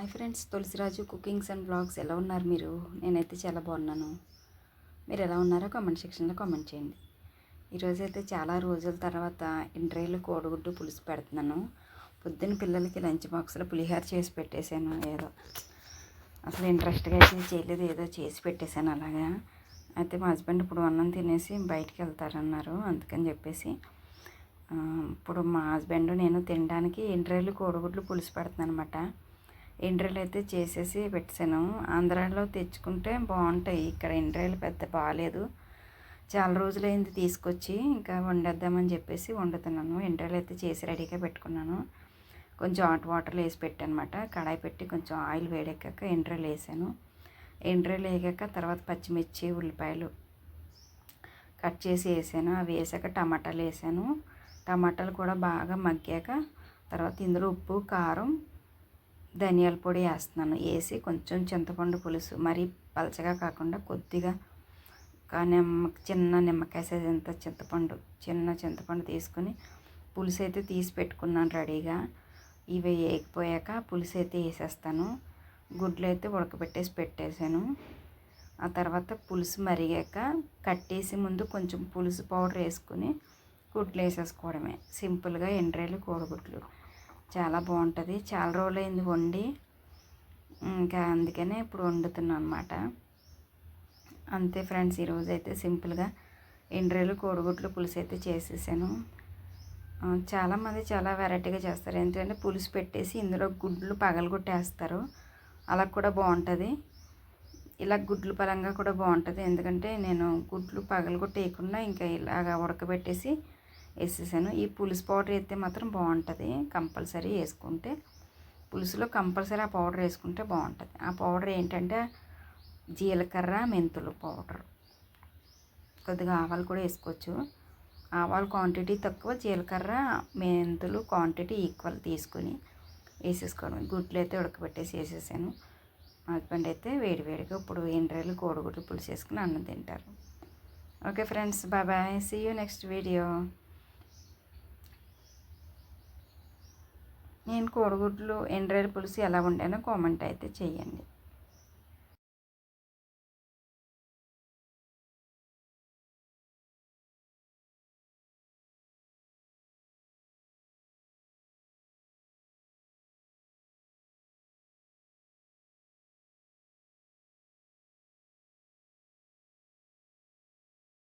Hi friends Tulasiraju cookings and blogs ఎలా ఉన్నారు మీరు? నేనైతే చాలా బాగున్నాను. మీరు ఎలా ఉన్నారో కామెంట్ సెక్షన్లో కామెంట్ చేయండి. ఈరోజు అయితే చాలా రోజుల తర్వాత ఇంట్రైలు కోడిగుడ్డు పులుసు పెడుతున్నాను. పొద్దున్న పిల్లలకి లంచ్ బాక్స్లో పులిహోర చేసి పెట్టేశాను. ఏదో అసలు ఇంట్రెస్ట్గా అయితే చేయలేదు. ఏదో చేసి పెట్టేశాను అలాగా. అయితే మా హస్బెండ్ ఇప్పుడు అన్నం తినేసి బయటికి వెళ్తారన్నారు. అందుకని చెప్పేసి ఇప్పుడు మా హస్బెండ్ నేను తినడానికి ఇంటర్వ్యూలు కోడిగుడ్లు పులుసు పెడుతున్నాను అనమాట ఎండ్రీలు అయితే చేసేసి పెట్టాను. ఆంధ్రాలో తెచ్చుకుంటే బాగుంటాయి. ఇక్కడ ఎండ్రీలు పెద్ద బాగాలేదు. చాలా రోజులైంది తీసుకొచ్చి ఇంకా వండేద్దామని చెప్పేసి వండుతున్నాను. ఎండ్రీలు అయితే చేసి రెడీగా పెట్టుకున్నాను. కొంచెం హాట్ వాటర్ వేసి పెట్టానమాట. కడాయి పెట్టి కొంచెం ఆయిల్ వేడెక్కాక ఎండ్రీలు వేసాను. ఎండ్రీలు వేగాక తర్వాత పచ్చిమిర్చి ఉల్లిపాయలు కట్ చేసి వేసాను. అవి వేసాక టమాటాలు వేసాను. టమాటాలు కూడా బాగా మగ్గాక తర్వాత ఇందులో ఉప్పు కారం ధనియాల పొడి వేస్తున్నాను. వేసి కొంచెం చింతపండు పులుసు మరీ పలచగా కాకుండా కొద్దిగా నిమ్మ చిన్న నిమ్మకాయ సైజ్ అంత చింతపండు చిన్న చింతపండు తీసుకుని పులుసు అయితే తీసి పెట్టుకున్నాను రెడీగా. ఇవి వేయకపోయాక పులుసు అయితే వేసేస్తాను. గుడ్లు అయితే ఉడకబెట్టేసి పెట్టేశాను. ఆ తర్వాత పులుసు మరిగాక కట్టేసి ముందు కొంచెం పులుసు పౌడర్ వేసుకుని గుడ్లు వేసేసుకోవడమే. సింపుల్గా ఎండ్రేలు కోడిగుడ్లు. చాలా బాగుంటుంది. చాలా రోజులైంది వండి. ఇంకా అందుకనే ఇప్పుడు వండుతున్నాను అనమాట అంతే ఫ్రెండ్స్ ఈరోజు అయితే సింపుల్గా ఎండ్రేలు కోడిగుడ్లు పులుసు అయితే చేసేసాను చాలామంది చాలా వెరైటీగా చేస్తారు. ఎందుకంటే పులుసు పెట్టేసి ఇందులో గుడ్లు పగలగొట్టేస్తారు. అలా కూడా బాగుంటుంది. ఇలా గుడ్లు పరంగా కూడా బాగుంటుంది. ఎందుకంటే నేను గుడ్లు పగలగొట్టేయకుండా ఇంకా ఇలాగా ఉడకబెట్టేసి వేసేసాను. ఈ పులుసు పౌడర్ అయితే మాత్రం బాగుంటుంది. కంపల్సరీ వేసుకుంటే పులుసులో కంపల్సరీ ఆ పౌడర్ వేసుకుంటే బాగుంటుంది. ఆ పౌడర్ ఏంటంటే జీలకర్ర మెంతులు పౌడర్. కొద్దిగా ఆవాలు కూడా వేసుకోవచ్చు. ఆవాలు క్వాంటిటీ తక్కువ జీలకర్ర మెంతులు క్వాంటిటీ ఈక్వల్ తీసుకొని వేసేసుకోవడం. గుడ్లు అయితే ఉడకబెట్టేసి వేసేసాను. హస్బెండ్ అయితే వేడివేడిగా ఇప్పుడు ఎండ్రాయిలు కోడిగుడ్లు పులుసు వేసుకుని అన్నం తింటారు. Okay friends bye bye see you next video నేను కోడిగుడ్లు ఎండ్రాయిడ్ పులుసు ఎలా వండానో కామెంట్ అయితే చేయండి.